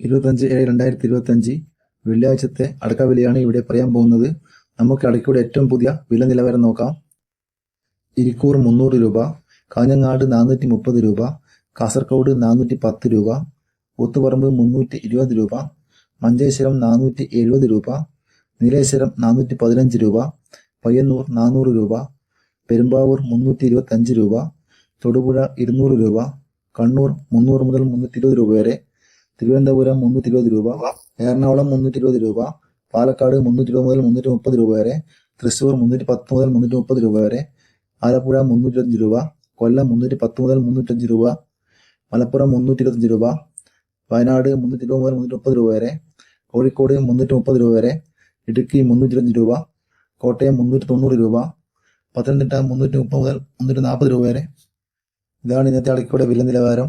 ഇരുപത്തഞ്ച് ഏഴ് രണ്ടായിരത്തി ഇരുപത്തഞ്ച് വെള്ളിയാഴ്ചത്തെ അടക്ക വിലയാണ് ഇവിടെ പറയാൻ പോകുന്നത്. നമുക്ക് അടക്കയുടെ ഏറ്റവും പുതിയ വില നിലവാരം നോക്കാം. ഇരിക്കൂർ മുന്നൂറ് രൂപ കാഞ്ഞങ്ങാട് നാനൂറ്റി മുപ്പത് രൂപ കാസർഗോഡ് നാനൂറ്റി പത്ത് രൂപ കൂത്തുപറമ്പ് മുന്നൂറ്റി ഇരുപത് രൂപ മഞ്ചേശ്വരം നാനൂറ്റി എഴുപത് രൂപ നീലേശ്വരം നാനൂറ്റി പതിനഞ്ച് രൂപ പയ്യന്നൂർ നാനൂറ് രൂപ പെരുമ്പാവൂർ മുന്നൂറ്റി ഇരുപത്തഞ്ച് രൂപ തൊടുപുഴ ഇരുന്നൂറ് രൂപ കണ്ണൂർ മുന്നൂറ് മുതൽ മുന്നൂറ്റി ഇരുപത് രൂപ വരെ തിരുവനന്തപുരം മുന്നൂറ്റി ഇരുപത് രൂപ എറണാകുളം മുന്നൂറ്റി ഇരുപത് രൂപ പാലക്കാട് മുന്നൂറ്റി ഇരുപത് മുതൽ മുന്നൂറ്റി മുപ്പത് രൂപ വരെ തൃശ്ശൂർ മുന്നൂറ്റി പത്ത് മുതൽ മുന്നൂറ്റി മുപ്പത് രൂപ വരെ ആലപ്പുഴ മുന്നൂറ്റഞ്ച് രൂപ കൊല്ലം മുന്നൂറ്റി പത്ത് മുതൽ മുന്നൂറ്റഞ്ച് രൂപ മലപ്പുറം മുന്നൂറ്റി ഇരുപത്തഞ്ച് രൂപ വയനാട് മുന്നൂറ്റി ഇരുപത് മുതൽ മുന്നൂറ്റി മുപ്പത് രൂപ വരെ കോഴിക്കോട് മുന്നൂറ്റി മുപ്പത് രൂപ വരെ ഇടുക്കി മുന്നൂറ്റി ഇരുപത്തഞ്ച് രൂപ കോട്ടയം മുന്നൂറ്റി തൊണ്ണൂറ് രൂപ പത്തനംതിട്ട മുന്നൂറ്റി മുപ്പത് മുതൽ മുന്നൂറ്റി നാൽപ്പത് രൂപ വരെ. ഇതാണ് ഇന്നത്തെ അടക്കയുടെ വില നിലവാരം